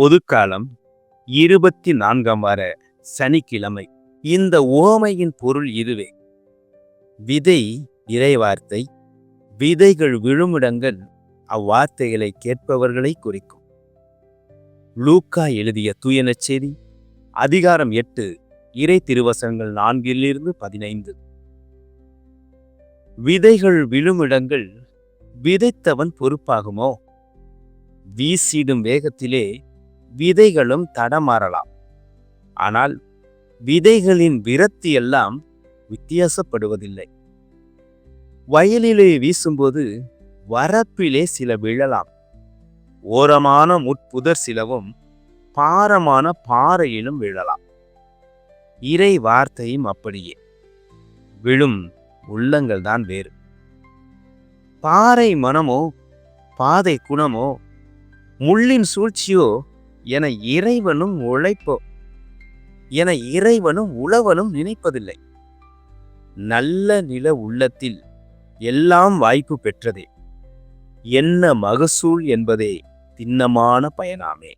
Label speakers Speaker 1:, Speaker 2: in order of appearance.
Speaker 1: பொதுக்காலம் இருபத்தி நான்காம் வார சனிக்கிழமை. இந்த ஓமையின் பொருள் இதுவே. விதை இறைவார்த்தை விதைகள் விழுமிடங்கள் அவ்வார்த்தைகளை கேட்பவர்களை குறிக்கும். லூக்கா எழுதிய தூயனச்சேரி அதிகாரம் எட்டு இறை திருவசங்கள் நான்கிலிருந்து பதினைந்து. விதைகள் விழுமிடங்கள் விதைத்தவன் பொறுப்பாகுமோ? வீசிடும் வேகத்திலே விதைகளும் தடமாறலாம். ஆனால் விதைகளின் விரத்தி எல்லாம் வித்தியாசப்படுவதில்லை. வயலிலே வீசும்போது வரப்பிலே சில விழலாம். ஓரமான முட்புதர் சிலவும் பாரமான பாறையிலும் விழலாம். இறை வார்த்தையும் அப்படியே. விழும் உள்ளங்கள் தான் வேறு. பாறை மனமோ பாதை குணமோ முள்ளின் சூழ்ச்சியோ என இறைவனும் உழைப்போ என இறைவனும் உழவனும் நினைப்பதில்லை. நல்ல நில உள்ளத்தில் எல்லாம் வாய்ப்பு பெற்றதே. என்ன மகசூல் என்பதே திண்ணமான பயனாமே.